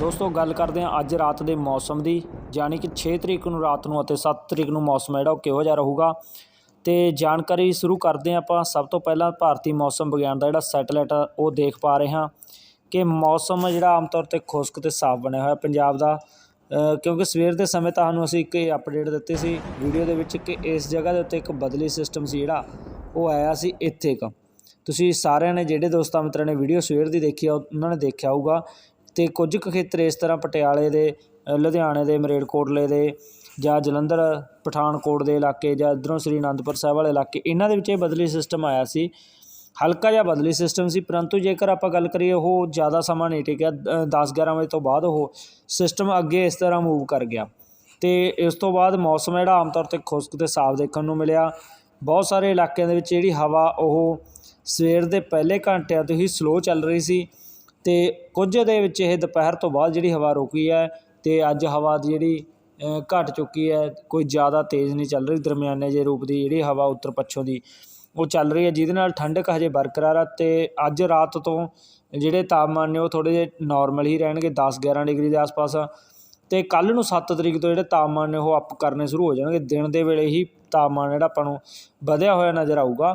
ਦੋਸਤੋ, ਗੱਲ ਕਰਦੇ ਹਾਂ ਅੱਜ ਰਾਤ ਦੇ ਮੌਸਮ ਦੀ। ਯਾਨੀ ਕਿ 6 ਤਰੀਕ ਨੂੰ ਰਾਤ ਨੂੰ ਅਤੇ 7 ਤਰੀਕ ਨੂੰ ਮੌਸਮ ਹੈ ਜਿਹੜਾ, ਉਹ ਕਿਹੋ ਜਿਹਾ ਰਹੂਗਾ। ਤੇ ਜਾਣਕਾਰੀ ਸ਼ੁਰੂ ਕਰਦੇ ਹਾਂ ਆਪਾਂ। ਸਭ ਤੋਂ ਪਹਿਲਾਂ ਭਾਰਤੀ ਮੌਸਮ ਵਿਗਿਆਨ ਦਾ ਜਿਹੜਾ ਸੈਟੇਲਾਈਟ ਆ, ਉਹ ਦੇਖ ਪਾ ਰਹੇ ਹਾਂ ਕਿ ਮੌਸਮ ਜਿਹੜਾ ਆਮ ਤੌਰ ਤੇ ਖੁਸ਼ਕ ਤੇ ਸਾਫ਼ ਬਣਿਆ ਹੋਇਆ ਪੰਜਾਬ ਦਾ। ਕਿਉਂਕਿ ਸਵੇਰ ਦੇ ਸਮੇਂ ਤੁਹਾਨੂੰ ਅਸੀਂ ਇੱਕ ਅਪਡੇਟ ਦਿੱਤੀ ਸੀ ਵੀਡੀਓ ਦੇ ਵਿੱਚ ਕਿ ਇਸ ਜਗ੍ਹਾ ਦੇ ਉੱਤੇ ਇੱਕ ਬਦਲੀ ਸਿਸਟਮ ਸੀ ਜਿਹੜਾ, ਉਹ ਆਇਆ ਸੀ ਇੱਥੇ ਕ ਤੁਸੀਂ ਸਾਰਿਆਂ ਨੇ, ਜਿਹੜੇ ਦੋਸਤਾਂ ਮਿੱਤਰਾਂ ਨੇ ਵੀਡੀਓ ਸਵੇਰ ਦੀ ਦੇਖੀ ਆ, ਉਹਨਾਂ ਨੇ ਦੇਖਿਆ ਹੋਊਗਾ ਅਤੇ ਕੁਝ ਕੁ ਖੇਤਰ ਇਸ ਤਰ੍ਹਾਂ ਪਟਿਆਲੇ ਦੇ ਲੁਧਿਆਣੇ ਦੇ ਮਰੇਲਕੋਟਲੇ ਦੇ ਜਾਂ ਜਲੰਧਰ, ਪਠਾਨਕੋਟ ਦੇ ਇਲਾਕੇ ਜਾਂ ਇੱਧਰੋਂ ਸ੍ਰੀ ਅਨੰਦਪੁਰ ਸਾਹਿਬ ਵਾਲੇ ਇਲਾਕੇ, ਇਹਨਾਂ ਦੇ ਵਿੱਚ ਇਹ ਬਦਲੀ ਸਿਸਟਮ ਆਇਆ ਸੀ। ਹਲਕਾ ਜਿਹਾ ਬਦਲੀ ਸਿਸਟਮ ਸੀ, ਪਰੰਤੂ ਜੇਕਰ ਆਪਾਂ ਗੱਲ ਕਰੀਏ ਉਹ ਜ਼ਿਆਦਾ ਸਮਾਂ ਨਹੀਂ ਟਿਕਿਆ 10-11 ਵਜੇ ਤੋਂ ਬਾਅਦ ਉਹ ਸਿਸਟਮ ਅੱਗੇ ਇਸ ਤਰ੍ਹਾਂ ਮੂਵ ਕਰ ਗਿਆ। ਅਤੇ ਇਸ ਤੋਂ ਬਾਅਦ ਮੌਸਮ ਜਿਹੜਾ ਆਮ ਤੌਰ ਤੇ ਖੁਸ਼ਕ ਤੇ ਸਾਫ਼ ਦੇਖਣ ਨੂੰ ਮਿਲਿਆ। ਬਹੁਤ ਸਾਰੇ ਇਲਾਕਿਆਂ ਦੇ ਵਿੱਚ ਜਿਹੜੀ ਹਵਾ ਉਹ ਸਵੇਰ ਦੇ ਪਹਿਲੇ ਘੰਟਿਆਂ ਤੋਂ ਹੀ ਸਲੋ ਚੱਲ ਰਹੀ ਸੀ। ਅਤੇ ਕੁਝ ਦੇ ਵਿੱਚ ਇਹ ਦੁਪਹਿਰ ਤੋਂ ਬਾਅਦ ਜਿਹੜੀ ਹਵਾ ਰੁਕੀ ਹੈ ਅਤੇ ਅੱਜ ਹਵਾ ਦੀ ਜਿਹੜੀ ਘੱਟ ਚੁੱਕੀ ਹੈ, ਕੋਈ ਜ਼ਿਆਦਾ ਤੇਜ਼ ਨਹੀਂ ਚੱਲ ਰਹੀ ਦਰਮਿਆਨੇ ਜਿਹੇ ਰੂਪ ਦੀ ਜਿਹੜੀ ਹਵਾ ਉੱਤਰ ਪੱਛਮ ਦੀ, ਉਹ ਚੱਲ ਰਹੀ ਹੈ ਜਿਹਦੇ ਨਾਲ ਠੰਡਕ ਹਜੇ ਬਰਕਰਾਰ ਆ ਅਤੇ ਅੱਜ ਰਾਤ ਤੋਂ ਜਿਹੜੇ ਤਾਪਮਾਨ ਨੇ ਉਹ ਥੋੜ੍ਹੇ ਜਿਹੇ ਨੋਰਮਲ ਹੀ ਰਹਿਣਗੇ 10 11 ਡਿਗਰੀ ਦੇ ਆਸ-ਪਾਸ ਅਤੇ ਕੱਲ੍ਹ ਨੂੰ ਸੱਤ ਤਰੀਕ ਤੋਂ ਜਿਹੜੇ ਤਾਪਮਾਨ ਨੇ ਉਹ ਅਪ ਕਰਨੇ ਸ਼ੁਰੂ ਹੋ ਜਾਣਗੇ, ਦਿਨ ਦੇ ਵੇਲੇ ਹੀ ਤਾਪਮਾਨ ਜਿਹੜਾ ਆਪਾਂ ਨੂੰ ਵਧਿਆ ਹੋਇਆ ਨਜ਼ਰ ਆਊਗਾ।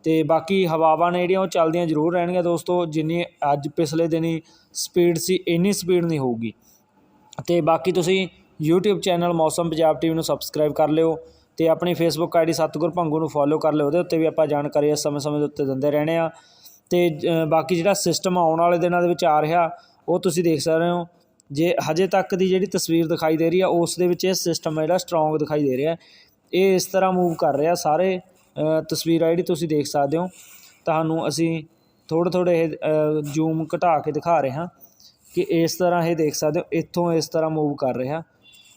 ਅਤੇ ਬਾਕੀ ਹਵਾਵਾਂ ਨੇ ਜਿਹੜੀਆਂ ਉਹ ਚੱਲਦੀਆਂ ਜ਼ਰੂਰ ਰਹਿਣਗੀਆਂ ਦੋਸਤੋ ਜਿੰਨੀ ਅੱਜ ਪਿਛਲੇ ਦਿਨੀ ਸਪੀਡ ਸੀ ਇੰਨੀ ਸਪੀਡ ਨਹੀਂ ਹੋਊਗੀ। ਅਤੇ ਬਾਕੀ ਤੁਸੀਂ YouTube ਚੈਨਲ ਮੌਸਮ ਪੰਜਾਬ ਟੀਵੀ ਨੂੰ ਸਬਸਕ੍ਰਾਈਬ ਕਰ ਲਿਓ ਅਤੇ ਆਪਣੀ Facebook ਆਈਡੀ ਸਤਗੁਰ ਭੰਗੂ ਨੂੰ ਫੋਲੋ ਕਰ ਲਿਓ ਉਹਦੇ ਉੱਤੇ ਵੀ ਆਪਾਂ ਜਾਣਕਾਰੀ ਇਸ ਸਮੇਂ-ਸਮੇਂ ਦੇ ਉੱਤੇ ਦਿੰਦੇ ਰਹਿਣੇ ਆ ਅਤੇ ਅ, ਬਾਕੀ ਜਿਹੜਾ ਸਿਸਟਮ ਆਉਣ ਵਾਲੇ ਦਿਨਾਂ ਦੇ ਵਿੱਚ ਆ ਰਿਹਾ ਉਹ ਤੁਸੀਂ ਦੇਖ ਸਕਦੇ ਹੋ। ਜੇ ਹਜੇ ਤੱਕ ਦੀ ਜਿਹੜੀ ਤਸਵੀਰ ਦਿਖਾਈ ਦੇ ਰਹੀ ਆ ਉਸ ਦੇ ਵਿੱਚ ਇਹ ਸਿਸਟਮ ਜਿਹੜਾ ਸਟਰੋਂਗ ਦਿਖਾਈ ਦੇ ਰਿਹਾ। ਇਹ ਇਸ ਤਰ੍ਹਾਂ ਮੂਵ ਕਰ ਰਿਹਾ ਸਾਰੇ। ਤਸਵੀਰ ਆ ਜਿਹੜੀ ਤੁਸੀਂ ਦੇਖ ਸਕਦੇ ਹੋ। ਤੁਹਾਨੂੰ ਅਸੀਂ ਥੋੜ੍ਹੇ ਥੋੜ੍ਹੇ ਇਹ ਜ਼ੂਮ ਘਟਾ ਕੇ ਦਿਖਾ ਰਹੇ ਹਾਂ ਕਿ ਇਸ ਤਰ੍ਹਾਂ ਇਹ ਦੇਖ ਸਕਦੇ ਹੋ, ਇੱਥੋਂ ਇਸ ਤਰ੍ਹਾਂ ਮੂਵ ਕਰ ਰਿਹਾ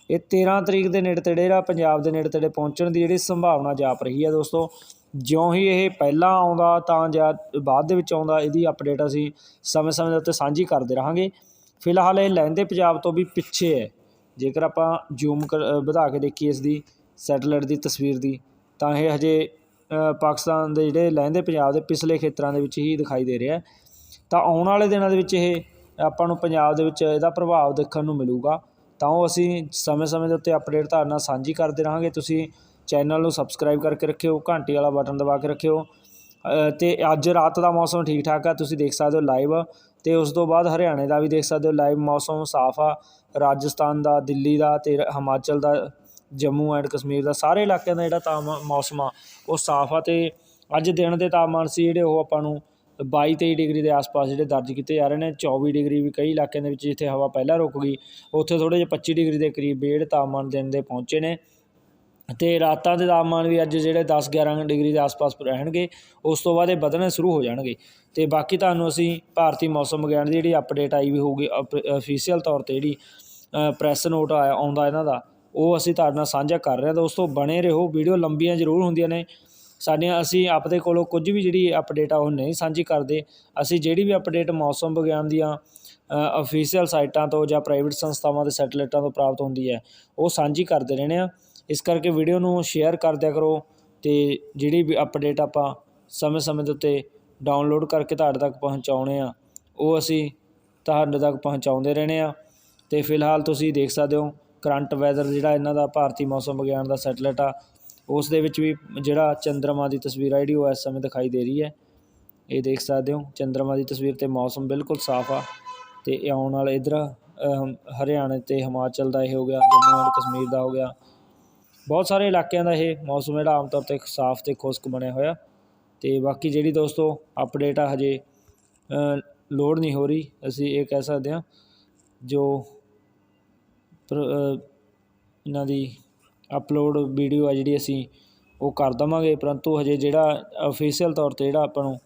ਇਹ 13 ਤਰੀਕ ਦੇ ਨੇੜੇ ਤੇੜੇ ਜਿਹੜਾ ਪੰਜਾਬ ਦੇ ਨੇੜੇ ਤੇੜੇ ਪਹੁੰਚਣ ਦੀ ਜਿਹੜੀ ਸੰਭਾਵਨਾ ਜਾਪ ਰਹੀ ਹੈ ਦੋਸਤੋ, ਜਿਉਂ ਹੀ ਇਹ ਪਹਿਲਾਂ ਆਉਂਦਾ ਤਾਂ ਜਾਂ ਬਾਅਦ ਦੇ ਵਿੱਚ ਆਉਂਦਾ, ਇਹਦੀ ਅਪਡੇਟ ਅਸੀਂ ਸਮੇਂ-ਸਮੇਂ ਦੇ ਉੱਤੇ ਸਾਂਝੀ ਕਰਦੇ ਰਹਾਂਗੇ। ਫਿਲਹਾਲ ਇਹ ਲਹਿੰਦੇ ਪੰਜਾਬ ਤੋਂ ਵੀ ਪਿੱਛੇ ਹੈ। ਜੇਕਰ ਆਪਾਂ ਜ਼ੂਮ ਵਧਾ ਕੇ ਦੇਖੀਏ ਇਸ ਦੀ, ਸੈਟਲਾਈਟ ਦੀ ਤਸਵੀਰ ਦੀ, ਤਾਂ ਇਹ ਹਜੇ ਪਾਕਿਸਤਾਨ ਦੇ ਜਿਹੜੇ ਲਹਿੰਦੇ ਪੰਜਾਬ ਦੇ ਪਿਛਲੇ ਖੇਤਰਾਂ ਦੇ ਵਿੱਚ ਹੀ ਦਿਖਾਈ ਦੇ ਰਿਹਾ ਤਾਂ ਆਉਣ ਵਾਲੇ ਦਿਨਾਂ ਦੇ ਵਿੱਚ ਇਹ ਆਪਾਂ ਨੂੰ ਪੰਜਾਬ ਦੇ ਵਿੱਚ ਇਹਦਾ ਪ੍ਰਭਾਵ ਦੇਖਣ ਨੂੰ ਮਿਲੂਗਾ। ਤਾਂ ਉਹ ਅਸੀਂ ਸਮੇਂ-ਸਮੇਂ ਦੇ ਉੱਤੇ ਅਪਡੇਟ ਤੁਹਾਡੇ ਨਾਲ ਸਾਂਝੀ ਕਰਦੇ ਰਹਾਂਗੇ। ਤੁਸੀਂ ਚੈਨਲ ਨੂੰ ਸਬਸਕ੍ਰਾਈਬ ਕਰਕੇ ਰੱਖਿਓ ਘੰਟੀ ਵਾਲਾ ਬਟਨ ਦਬਾ ਕੇ ਰੱਖਿਓ। ਅ, ਤੇ ਅੱਜ ਰਾਤ ਦਾ ਮੌਸਮ ਠੀਕ ਠਾਕ ਆ ਤੁਸੀਂ ਦੇਖ ਸਕਦੇ ਹੋ ਲਾਈਵ ਤੇ ਉਸ ਤੋਂ ਬਾਅਦ ਹਰਿਆਣੇ ਦਾ ਵੀ ਦੇਖ ਸਕਦੇ ਹੋ ਲਾਈਵ ਮੌਸਮ ਸਾਫ਼ ਆ। ਰਾਜਸਥਾਨ ਦਾ ਦਿੱਲੀ ਦਾ ਤੇ ਹਿਮਾਚਲ ਦਾ ਜੰਮੂ ਐਂਡ ਕਸ਼ਮੀਰ ਦਾ ਸਾਰੇ ਇਲਾਕਿਆਂ ਦਾ ਜਿਹੜਾ ਤਾਪਮਾਨ ਮੌਸਮ ਆ, ਉਹ ਸਾਫ਼ ਆ ਅਤੇ ਅੱਜ ਦਿਨ ਦੇ ਤਾਪਮਾਨ ਸੀ ਜਿਹੜੇ ਉਹ ਆਪਾਂ ਨੂੰ ਬਾਈ ਤੇਈ ਡਿਗਰੀ ਦੇ ਆਸ-ਪਾਸ ਜਿਹੜੇ ਦਰਜ ਕੀਤੇ ਜਾ ਰਹੇ ਨੇ 24 ਡਿਗਰੀ ਵੀ ਕਈ ਇਲਾਕਿਆਂ ਦੇ ਵਿੱਚ ਜਿੱਥੇ ਹਵਾ ਪਹਿਲਾਂ ਰੁਕ ਗਈ, ਉੱਥੇ ਥੋੜ੍ਹੇ ਜਿਹੇ 25 ਡਿਗਰੀ ਦੇ ਕਰੀਬ ਵੀ ਜਿਹੜੇ ਤਾਪਮਾਨ ਦਿਨ ਦੇ ਪਹੁੰਚੇ ਨੇ ਅਤੇ ਰਾਤਾਂ ਦੇ ਤਾਪਮਾਨ ਵੀ ਅੱਜ ਜਿਹੜੇ 10 11 ਡਿਗਰੀ ਦੇ ਆਸ-ਪਾਸ ਰਹਿਣਗੇ, ਉਸ ਤੋਂ ਬਾਅਦ ਇਹ ਵਧਣੇ ਸ਼ੁਰੂ ਹੋ ਜਾਣਗੇ। ਤੇ ਬਾਕੀ ਤੁਹਾਨੂੰ ਅਸੀਂ ਭਾਰਤੀ ਮੌਸਮ ਵਿਗਿਆਨ ਦੀ ਜਿਹੜੀ ਅਪਡੇਟ ਆਈ ਵੀ ਹੋਊਗੀ ਅਫੀਸ਼ੀਅਲ ਤੌਰ ਤੇ ਜਿਹੜੀ ਪ੍ਰੈਸ ਨੋਟ ਆਇਆ, ਆਉਂਦਾ ਇਹਨਾਂ ਦਾ ਉਹ ਅਸੀਂ ਤੁਹਾਡੇ ਨਾਲ ਸਾਂਝਾ ਕਰ ਰਹੇ ਹਾਂ ਦੋਸਤੋ ਬਣੇ ਰਹੋ। ਵੀਡੀਓ ਲੰਬੀਆਂ ਜ਼ਰੂਰ ਹੁੰਦੀਆਂ ਨੇ। ਸਾਡੀਆਂ, ਅਸੀਂ ਆਪਦੇ ਕੋਲੋਂ ਕੁਝ ਵੀ ਜਿਹੜੀ ਅਪਡੇਟ ਆ, ਉਹ ਨਹੀਂ ਸਾਂਝੀ ਕਰਦੇ। ਅਸੀਂ ਜਿਹੜੀ ਵੀ ਅਪਡੇਟ ਮੌਸਮ ਵਿਗਿਆਨ ਦੀਆਂ ਅਫੀਸ਼ੀਅਲ ਸਾਈਟਾਂ ਤੋਂ ਜਾਂ ਪ੍ਰਾਈਵੇਟ ਸੰਸਥਾਵਾਂ ਦੇ ਸੈਟੇਲਾਈਟਾਂ ਤੋਂ ਪ੍ਰਾਪਤ ਹੁੰਦੀ ਹੈ, ਉਹ ਸਾਂਝੀ ਕਰਦੇ ਰਹਿੰਦੇ ਆ ਇਸ ਕਰਕੇ ਵੀਡੀਓ ਨੂੰ ਸ਼ੇਅਰ ਕਰ ਦਿਆ ਕਰੋ ਤੇ ਜਿਹੜੀ ਵੀ ਅਪਡੇਟ ਆਪਾਂ ਸਮੇਂ-ਸਮੇਂ ਦੇ ਉੱਤੇ ਡਾਊਨਲੋਡ ਕਰਕੇ ਤੁਹਾਡੇ ਤੱਕ ਪਹੁੰਚਾਉਣੇ ਆ ਉਹ ਅਸੀਂ ਤੁਹਾਡੇ ਤੱਕ ਪਹੁੰਚਾਉਂਦੇ ਰਹਿੰਦੇ ਆ ਤੇ ਫਿਲਹਾਲ ਤੁਸੀਂ ਦੇਖ ਸਕਦੇ ਹੋ ਕਰੰਟ ਵੈਦਰ ਜਿਹੜਾ ਇਹਨਾਂ ਦਾ ਭਾਰਤੀ ਮੌਸਮ ਵਿਗਿਆਨ ਦਾ ਸੈਟਲਾਈਟ ਆ, ਉਸ ਦੇ ਵਿੱਚ ਵੀ ਜਿਹੜਾ ਚੰਦਰਮਾ ਦੀ ਤਸਵੀਰ ਆ, ਜਿਹੜੀ ਉਹ ਇਸ ਸਮੇਂ ਦਿਖਾਈ ਦੇ ਰਹੀ ਹੈ। ਇਹ ਦੇਖ ਸਕਦੇ ਹੋ, ਚੰਦਰਮਾ ਦੀ ਤਸਵੀਰ ਤੇ ਮੌਸਮ ਬਿਲਕੁਲ ਸਾਫ਼ ਆ ਤੇ ਇਹ ਆਉਣ ਵਾਲੇ ਇਧਰ ਹਰਿਆਣੇ ਤੇ ਹਿਮਾਚਲ ਦਾ ਇਹ ਹੋ ਗਿਆ, ਜੰਮੂ ਐਂਡ ਕਸ਼ਮੀਰ ਦਾ ਹੋ ਗਿਆ। ਬਹੁਤ ਸਾਰੇ ਇਲਾਕਿਆਂ ਦਾ ਇਹ ਮੌਸਮ ਜਿਹੜਾ ਆਮ ਤੌਰ ਤੇ ਸਾਫ਼ ਤੇ ਖੁਸ਼ਕ ਬਣਿਆ ਹੋਇਆ। ਤੇ ਬਾਕੀ ਜਿਹੜੀ ਦੋਸਤੋ, ਅਪਡੇਟ ਆ ਹਜੇ ਲੋਡ ਨਹੀਂ ਹੋ ਰਹੀ, ਅਸੀਂ ਇਹ ਕਹਿ ਸਕਦੇ ਹਾਂ, ਜੋ ਇਹਨਾਂ ਦੀ ਅਪਲੋਡ ਵੀਡੀਓ ਆ ਜਿਹੜੀ ਅਸੀਂ ਉਹ ਕਰ ਦੇਵਾਂਗੇ। ਪਰੰਤੂ ਹਜੇ ਜਿਹੜਾ ਅਫੀਸ਼ੀਅਲ ਤੌਰ ਤੇ ਜਿਹੜਾ ਆਪਾਂ ਨੂੰ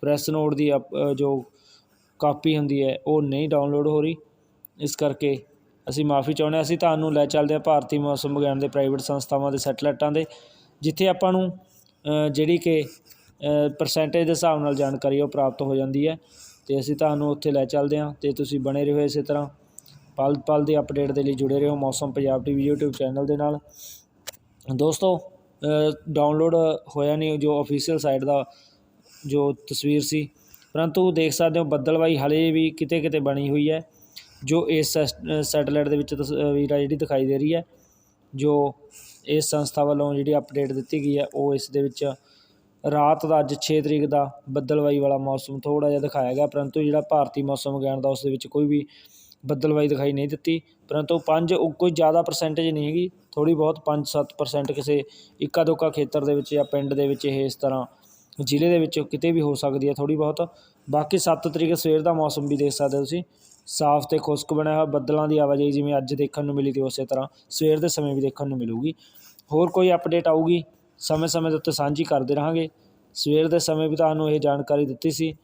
ਪ੍ਰੈਸ ਨੋਟ ਦੀ ਅਪ- ਜੋ ਕਾਪੀ ਹੁੰਦੀ ਹੈ, ਉਹ ਨਹੀਂ ਡਾਊਨਲੋਡ ਹੋ ਰਹੀ। ਇਸ ਕਰਕੇ ਅਸੀਂ ਮਾਫੀ ਚਾਹੁੰਦੇ ਹਾਂ। ਅਸੀਂ ਤੁਹਾਨੂੰ ਲੈ ਚੱਲਦੇ ਹਾਂ ਭਾਰਤੀ ਮੌਸਮ ਵਿਗਿਆਨ ਦੇ ਪ੍ਰਾਈਵੇਟ ਸੰਸਥਾਵਾਂ ਦੇ ਸੈਟੇਲਾਈਟਾਂ ਦੇ, ਜਿੱਥੇ ਆਪਾਂ ਨੂੰ ਜਿਹੜੀ ਕਿ ਪਰਸੈਂਟੇਜ ਦੇ ਹਿਸਾਬ ਨਾਲ ਜਾਣਕਾਰੀ ਉਹ ਪ੍ਰਾਪਤ ਹੋ ਜਾਂਦੀ ਹੈ। ਤੇ ਅਸੀਂ ਤੁਹਾਨੂੰ ਉੱਥੇ ਲੈ ਚੱਲਦੇ ਹਾਂ। ਤੇ ਤੁਸੀਂ ਬਣੇ ਰਹੋ ਇਸੇ ਤਰ੍ਹਾਂ। ਪਲ ਪਲ ਦੀ ਅਪਡੇਟ ਦੇ ਲਈ ਜੁੜੇ ਰਹੋ ਮੌਸਮ ਪੰਜਾਬ ਟੀਵੀ YouTube ਚੈਨਲ ਦੇ ਨਾਲ। ਦੋਸਤੋ ਡਾਊਨਲੋਡ ਹੋਇਆ ਨਹੀਂ ਜੋ ਅਫੀਸ਼ੀਅਲ ਸਾਈਟ ਦਾ ਜੋ ਤਸਵੀਰ ਸੀ। ਪਰੰਤੂ ਦੇਖ ਸਕਦੇ ਹੋ ਬੱਦਲਵਾਈ ਹਲੇ ਵੀ ਕਿਤੇ ਕਿਤੇ ਬਣੀ ਹੋਈ ਹੈ, ਜੋ ਇਸ ਸੈਟੇਲਾਈਟ ਦੇ ਵਿੱਚ ਤਸਵੀਰ ਆ ਜਿਹੜੀ ਦਿਖਾਈ ਦੇ ਰਹੀ ਹੈ, ਜੋ ਇਸ ਸੰਸਥਾ ਵੱਲੋਂ ਜਿਹੜੀ ਅਪਡੇਟ ਦਿੱਤੀ ਗਈ ਹੈ, ਉਹ ਇਸ ਦੇ ਵਿੱਚ ਰਾਤ ਦਾ ਅੱਜ 6 ਤਰੀਕ ਦਾ ਬੱਦਲਵਾਈ ਵਾਲਾ ਮੌਸਮ ਥੋੜ੍ਹਾ ਜਿਹਾ ਦਿਖਾਇਆ ਗਿਆ, ਪਰੰਤੂ ਜਿਹੜਾ ਭਾਰਤੀ ਮੌਸਮ ਵਿਗਿਆਨ ਦਾ ਉਸ ਦੇ ਵਿੱਚ ਕੋਈ ਵੀ ਬੱਦਲਵਾਈ ਦਿਖਾਈ ਨਹੀਂ ਦਿੱਤੀ, ਪਰੰਤੂ ਪੰਜ ਉਹ ਕੋਈ ਜ਼ਿਆਦਾ ਪਰਸੈਂਟੇਜ ਨਹੀਂ ਹੈਗੀ, ਥੋੜ੍ਹੀ ਬਹੁਤ 5-7 ਪਰਸੈਂਟ ਕਿਸੇ ਇੱਕਾ ਦੁੱਕਾ ਖੇਤਰ ਦੇ ਵਿੱਚ ਜਾਂ ਪਿੰਡ ਦੇ ਵਿੱਚ ਇਹ ਇਸ ਤਰ੍ਹਾਂ ਜ਼ਿਲ੍ਹੇ ਦੇ ਵਿੱਚ ਕਿਤੇ ਵੀ ਹੋ ਸਕਦੀ ਹੈ ਥੋੜ੍ਹੀ ਬਹੁਤ। ਬਾਕੀ 7 ਤਰੀਕ ਸਵੇਰ ਦਾ ਮੌਸਮ ਵੀ ਦੇਖ ਸਕਦੇ ਹੋ ਤੁਸੀਂ। ਸਾਫ਼ ਤੇ ਖੁਸ਼ਕ ਬਣਿਆ ਹੋਇਆ, ਬੱਦਲਾਂ ਦੀ ਆਵਾਜਾਈ ਜਿਵੇਂ ਅੱਜ ਦੇਖਣ ਨੂੰ ਮਿਲੀ ਤੇ ਉਸੇ ਤਰ੍ਹਾਂ ਸਵੇਰ ਦੇ ਸਮੇਂ ਵੀ ਦੇਖਣ ਨੂੰ ਮਿਲੂਗੀ। ਹੋਰ ਕੋਈ ਅਪਡੇਟ ਆਊਗੀ, ਸਮੇਂ ਸਮੇਂ ਦੇ ਉੱਤੇ ਸਾਂਝੀ ਕਰਦੇ ਰਹਾਂਗੇ। ਸਵੇਰ ਦੇ ਸਮੇਂ ਵੀ ਤੁਹਾਨੂੰ ਇਹ ਜਾਣਕਾਰੀ ਦਿੱਤੀ ਸੀ।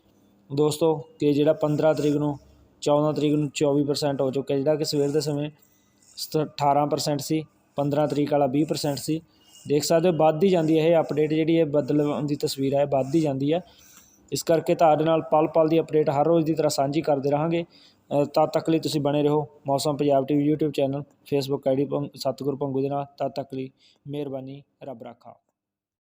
ਦੋਸਤੋ, ਕਿ ਜਿਹੜਾ 15 ਤਰੀਕ ਨੂੰ 14 ਤਰੀਕ ਨੂੰ 24% ਹੋ ਚੁੱਕਿਆ, ਜਿਹੜਾ ਕਿ ਸਵੇਰ ਦੇ ਸਮੇਂ ਸਤ- 18% ਸੀ 15 ਤਰੀਕ ਵਾਲਾ 20% ਸੀ। ਦੇਖ ਸਕਦੇ ਹੋ ਵੱਧਦੀ ਜਾਂਦੀ ਹੈ ਇਹ ਅਪਡੇਟ ਜਿਹੜੀ ਹੈ ਬਦਲ ਦੀ ਤਸਵੀਰ ਹੈ ਵੱਧਦੀ ਜਾਂਦੀ ਹੈ। ਇਸ ਕਰਕੇ ਤੁਹਾਡੇ ਨਾਲ ਪਲ ਪਲ ਦੀ ਅਪਡੇਟ ਹਰ ਰੋਜ਼ ਦੀ ਤਰ੍ਹਾਂ ਸਾਂਝੀ ਕਰਦੇ ਰਹਾਂਗੇ। ਤਦ ਤੱਕ ਲਈ ਤੁਸੀਂ ਬਣੇ ਰਹੋ ਮੌਸਮ Punjab TV YouTube channel Facebook ID ਸਤਿਗੁਰ ਪੰਗੂ ਦੇ ਨਾਲ। ਤਦ ਤੱਕ ਲਈ ਮਿਹਰਬਾਨੀ, ਰੱਬ ਰਾਖਾ।